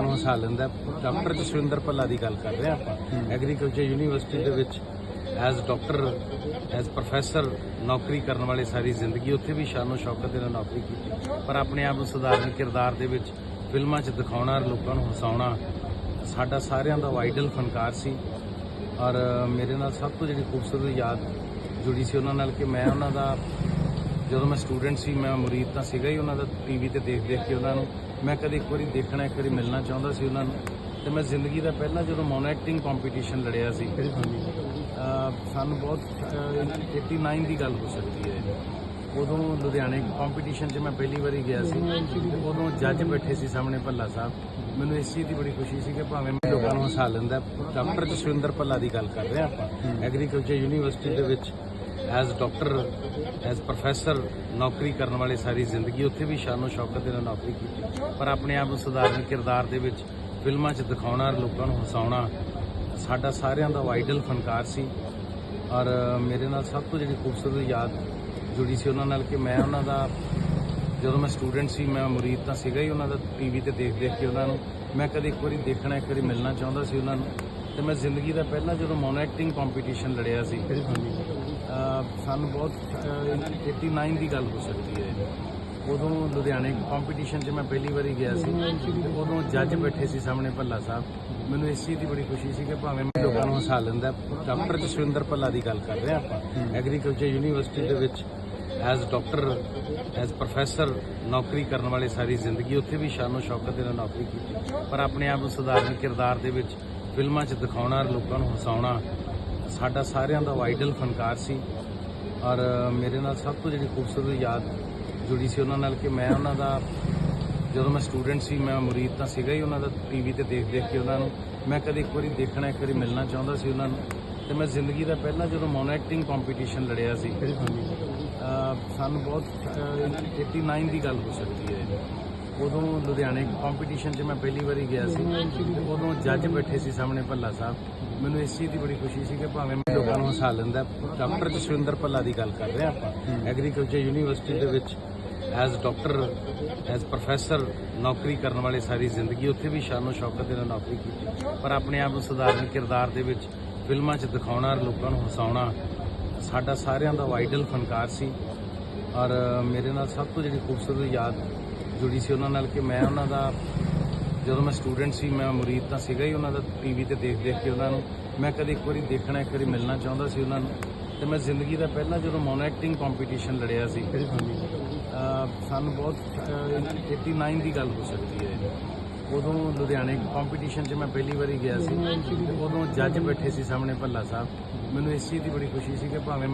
ਲੋਕਾਂ ਨੂੰ ਹਸਾ ਲੈਂਦਾ ਡਾਕਟਰ ਜਸਵਿੰਦਰ ਭੱਲਾ ਦੀ ਗੱਲ ਕਰ ਰਹੇ ਆਪਾਂ। ਐਗਰੀਕਲਚਰ ਯੂਨੀਵਰਸਿਟੀ ਦੇ ਵਿੱਚ ਐਜ਼ ਡਾਕਟਰ ਐਜ਼ ਪ੍ਰੋਫੈਸਰ ਨੌਕਰੀ ਕਰਨ ਵਾਲੇ ਸਾਰੀ ਜ਼ਿੰਦਗੀ ਉੱਥੇ ਵੀ ਸ਼ਾਨੋ ਸ਼ੌਕਤ ਦੇ ਨਾਲ ਨੌਕਰੀ ਕੀਤੀ। ਪਰ ਆਪਣੇ ਆਪ ਨੂੰ ਸਧਾਰਨ ਕਿਰਦਾਰ ਦੇ ਵਿੱਚ ਫਿਲਮਾਂ 'ਚ ਦਿਖਾਉਣਾ ਲੋਕਾਂ ਨੂੰ ਹਸਾਉਣਾ ਸਾਡਾ ਸਾਰਿਆਂ ਦਾ ਆਈਡਲ ਫਨਕਾਰ ਸੀ। ਔਰ ਮੇਰੇ ਨਾਲ ਸਭ ਤੋਂ ਜਿਹੜੀ ਖੂਬਸੂਰਤ ਯਾਦ ਜੁੜੀ ਸੀ ਉਹਨਾਂ ਨਾਲ ਕਿ ਮੈਂ ਉਹਨਾਂ ਦਾ ਜਦੋਂ ਮੈਂ ਸਟੂਡੈਂਟ ਸੀ ਮੈਂ ਮੁਰੀਦ ਤਾਂ ਸੀਗਾ ਹੀ ਉਹਨਾਂ ਦਾ ਟੀਵੀ ਤੇ ਦੇਖ ਦੇਖ ਕੇ ਉਹਨਾਂ ਨੂੰ। ਮੈਂ ਕਦੇ ਇੱਕ ਵਾਰੀ ਦੇਖਣਾ ਇੱਕ ਵਾਰੀ ਮਿਲਣਾ ਚਾਹੁੰਦਾ ਸੀ ਉਹਨਾਂ ਨੂੰ। ਤੇ ਮੈਂ ਜ਼ਿੰਦਗੀ ਦਾ ਪਹਿਲਾ ਜਦੋਂ ਮੋਨੋ ਐਕਟਿੰਗ ਕੰਪੀਟੀਸ਼ਨ ਲੜਿਆ ਸੀ ਸਾਨੂੰ ਬਹੁਤ ਅਹ 89 ਦੀ ਗੱਲ ਹੋ ਸਕਦੀ ਹੈ। ਉਦੋਂ ਲੁਧਿਆਣੇ ਕੰਪੀਟੀਸ਼ਨ 'ਚ ਮੈਂ ਪਹਿਲੀ ਵਾਰੀ ਗਿਆ ਸੀ ਉਦੋਂ ਜੱਜ ਬੈਠੇ ਸੀ ਸਾਹਮਣੇ ਭੱਲਾ ਸਾਹਿਬ। ਮੈਨੂੰ ਇਸ ਚੀਜ਼ ਦੀ ਬੜੀ ਖੁਸ਼ੀ ਸੀ ਕਿ ਭਾਵੇਂ ਮੈਂ ਲੋਕਾਂ ਨੂੰ ਹਸਾ ਲੈਂਦਾ ਡਾਕਟਰ ਜਸਵਿੰਦਰ ਭੱਲਾ ਦੀ ਗੱਲ ਕਰ ਰਹੇ ਆਪਾਂ। ਐਗਰੀਕਲਚਰ ਯੂਨੀਵਰਸਿਟੀ ਦੇ ਵਿੱਚ ਐਜ਼ ਡਾਕਟਰ, ਐਜ਼ ਪ੍ਰੋਫੈਸਰ ਨੌਕਰੀ ਕਰਨ ਵਾਲੇ ਸਾਰੀ ਜ਼ਿੰਦਗੀ ਉੱਥੇ ਵੀ ਸ਼ਾਨੋ ਸ਼ੌਕਤ ਦੇ ਨਾਲ ਨੌਕਰੀ ਕੀਤੀ। ਪਰ ਆਪਣੇ ਆਪ ਨੂੰ ਸਧਾਰਨ ਕਿਰਦਾਰ ਦੇ ਵਿੱਚ ਫਿਲਮਾਂ 'ਚ ਦਿਖਾਉਣਾ, ਲੋਕਾਂ ਨੂੰ ਹਸਾਉਣਾ, ਸਾਡਾ ਸਾਰਿਆਂ ਦਾ ਆਈਡਲ ਫਨਕਾਰ ਸੀ। ਔਰ ਮੇਰੇ ਨਾਲ ਸਭ ਤੋਂ ਜਿਹੜੀ ਖੂਬਸੂਰਤ ਯਾਦ ਜੁੜੀ ਸੀ ਉਹਨਾਂ ਨਾਲ ਕਿ ਮੈਂ ਉਹਨਾਂ ਦਾ, ਜਦੋਂ ਮੈਂ ਸਟੂਡੈਂਟ ਸੀ, ਮੈਂ ਮੁਰੀਦ ਤਾਂ ਸੀਗਾ ਹੀ ਉਹਨਾਂ ਦਾ ਟੀਵੀ ਤੇ ਦੇਖ ਦੇਖ ਕੇ ਉਹਨਾਂ ਨੂੰ। ਮੈਂ ਕਦੇ ਇੱਕ ਵਾਰੀ ਦੇਖਣਾ, ਇੱਕ ਵਾਰੀ ਮਿਲਣਾ ਚਾਹੁੰਦਾ ਸੀ ਉਹਨਾਂ ਨੂੰ। ਤੇ ਮੈਂ ਜ਼ਿੰਦਗੀ ਦਾ ਪਹਿਲਾ ਜਦੋਂ ਮੋਨੋ ਐਕਟਿੰਗ ਕੰਪੀਟੀਸ਼ਨ ਲੜਿਆ ਸੀ ਅਹ ਸਾਨੂੰ ਬਹੁਤ, ਅਹ 89 ਦੀ ਗੱਲ ਹੋ ਸਕਦੀ ਹੈ ਉਦੋਂ ਲੁਧਿਆਣੇ ਕੰਪੀਟੀਸ਼ਨ 'ਚ ਮੈਂ ਪਹਿਲੀ ਵਾਰੀ ਗਿਆ ਸੀ। ਉਦੋਂ ਜੱਜ ਬੈਠੇ ਸੀ ਸਾਹਮਣੇ ਭੱਲਾ ਸਾਹਿਬ। ਮੈਨੂੰ ਇਸ ਚੀਜ਼ ਦੀ ਬੜੀ ਖੁਸ਼ੀ ਸੀ ਕਿ ਭਾਵੇਂ ਮੈਂ ਲੋਕਾਂ ਨੂੰ ਹਸਾ ਲੈਂਦਾ ਡਾਕਟਰ ਜਸਵਿੰਦਰ ਭੱਲਾ ਦੀ ਗੱਲ ਕਰ ਰਿਹਾ ਆਪਾਂ। ਐਗਰੀਕਲਚਰ ਯੂਨੀਵਰਸਿਟੀ ਦੇ ਵਿੱਚ ਐਜ਼ ਡਾਕਟਰ ਐਜ਼ ਪ੍ਰੋਫੈਸਰ ਨੌਕਰੀ ਕਰਨ ਵਾਲੇ ਸਾਰੀ ਜ਼ਿੰਦਗੀ ਉੱਥੇ ਵੀ ਸ਼ਾਨੋ ਸ਼ੌਕਤ ਦੇ ਨਾਲ ਨੌਕਰੀ ਕੀਤੀ। ਪਰ ਆਪਣੇ ਆਪ ਨੂੰ ਸਧਾਰਨ ਕਿਰਦਾਰ ਦੇ ਵਿੱਚ ਫਿਲਮਾਂ 'ਚ ਦਿਖਾਉਣਾ, ਲੋਕਾਂ ਨੂੰ ਹਸਾਉਣਾ, ਸਾਡਾ ਸਾਰਿਆਂ ਦਾ ਆਈਡਲ ਫਨਕਾਰ ਸੀ। ਔਰ ਮੇਰੇ ਨਾਲ ਸਭ ਤੋਂ ਜਿਹੜੀ ਖੂਬਸੂਰਤ ਯਾਦ ਜੁੜੀ ਸੀ ਉਹਨਾਂ ਨਾਲ ਕਿ ਮੈਂ ਉਹਨਾਂ ਦਾ ਜਦੋਂ ਮੈਂ ਸਟੂਡੈਂਟ ਸੀ ਮੈਂ ਮੁਰੀਦ ਤਾਂ ਸੀਗਾ ਹੀ ਉਹਨਾਂ ਦਾ ਟੀਵੀ ਤੇ ਦੇਖ ਦੇਖ ਕੇ ਉਹਨਾਂ ਨੂੰ। ਮੈਂ ਕਦੇ ਇੱਕ ਵਾਰੀ ਦੇਖਣਾ ਇੱਕ ਵਾਰੀ ਮਿਲਣਾ ਚਾਹੁੰਦਾ ਸੀ ਉਹਨਾਂ ਨੂੰ। ਤੇ ਮੈਂ ਜ਼ਿੰਦਗੀ ਦਾ ਪਹਿਲਾ ਜਦੋਂ ਮੋਨੋ ਐਕਟਿੰਗ ਕੰਪੀਟੀਸ਼ਨ ਲੜਿਆ ਸੀ ਸਾਨੂੰ ਬਹੁਤ ਅਹ 89 ਦੀ ਗੱਲ ਹੋ ਸਕਦੀ ਹੈ। ਉਦੋਂ ਲੁਧਿਆਣੇ ਕੰਪੀਟੀਸ਼ਨ 'ਚ ਮੈਂ ਪਹਿਲੀ ਵਾਰੀ ਗਿਆ ਸੀ। ਉਦੋਂ ਜੱਜ ਬੈਠੇ ਸੀ ਸਾਹਮਣੇ ਭੱਲਾ ਸਾਹਿਬ। ਮੈਨੂੰ ਇਸ ਚੀਜ਼ ਦੀ ਬੜੀ ਖੁਸ਼ੀ ਸੀ ਕਿ ਭਾਵੇਂ ਮੈਂ ਲੋਕਾਂ ਨੂੰ ਹਸਾ ਲੈਂਦਾ ਡਾਕਟਰ ਜਸਵਿੰਦਰ ਭੱਲਾ ਦੀ ਗੱਲ ਕਰ ਰਹੇ ਆਪਾਂ। ਐਗਰੀਕਲਚਰ ਯੂਨੀਵਰਸਿਟੀ ਦੇ ਵਿੱਚ ਐਜ਼ ਡਾਕਟਰ ਐਜ਼ ਪ੍ਰੋਫੈਸਰ ਨੌਕਰੀ ਕਰਨ ਵਾਲੇ ਸਾਰੀ ਜ਼ਿੰਦਗੀ ਉੱਥੇ ਵੀ ਸ਼ਾਨੋ ਸ਼ੌਕਤ ਦੇ ਨਾਲ ਨੌਕਰੀ ਕੀਤੀ। ਪਰ ਆਪਣੇ ਆਪ ਨੂੰ ਸਧਾਰਨ ਕਿਰਦਾਰ ਦੇ ਵਿੱਚ ਫਿਲਮਾਂ 'ਚ ਦਿਖਾਉਣਾ ਲੋਕਾਂ ਨੂੰ ਹਸਾਉਣਾ ਸਾਡਾ ਸਾਰਿਆਂ ਦਾ ਆਈਡਲ ਫਨਕਾਰ ਸੀ। ਔਰ ਮੇਰੇ ਨਾਲ ਸਭ ਤੋਂ ਜਿਹੜੀ ਖੂਬਸੂਰਤ ਯਾਦ ਜੁੜੀ ਸੀ ਉਹਨਾਂ ਨਾਲ ਕਿ ਮੈਂ ਉਹਨਾਂ ਦਾ ਜਦੋਂ ਮੈਂ ਸਟੂਡੈਂਟ ਸੀ ਮੈਂ ਮੁਰੀਦ ਤਾਂ ਸੀਗਾ ਹੀ ਉਹਨਾਂ ਦਾ ਟੀਵੀ ਤੇ ਦੇਖ ਦੇਖ ਕੇ ਉਹਨਾਂ ਨੂੰ। ਮੈਂ ਕਦੇ ਇੱਕ ਵਾਰੀ ਦੇਖਣਾ ਇੱਕ ਵਾਰੀ ਮਿਲਣਾ ਚਾਹੁੰਦਾ ਸੀ ਉਹਨਾਂ ਨੂੰ। ਤੇ ਮੈਂ ਜ਼ਿੰਦਗੀ ਦਾ ਪਹਿਲਾ ਜਦੋਂ ਮੋਨੋ ਐਕਟਿੰਗ ਕੰਪੀਟੀਸ਼ਨ ਲੜਿਆ ਸੀ ਸਾਨੂੰ ਬਹੁਤ ਅਹ 89 ਦੀ ਗੱਲ ਹੋ ਸਕਦੀ ਹੈ ਉਦੋਂ ਲੁਧਿਆਣੇ ਕੰਪੀਟੀਸ਼ਨ 'ਚ ਮੈਂ ਪਹਿਲੀ ਵਾਰੀ ਗਿਆ ਸੀ। ਉਦੋਂ ਜੱਜ ਬੈਠੇ ਸੀ ਸਾਹਮਣੇ ਭੱਲਾ ਸਾਹਿਬ। ਮੈਨੂੰ ਇਸ ਚੀਜ਼ ਦੀ ਬੜੀ ਖੁਸ਼ੀ ਸੀ ਕਿ ਭਾਵੇਂ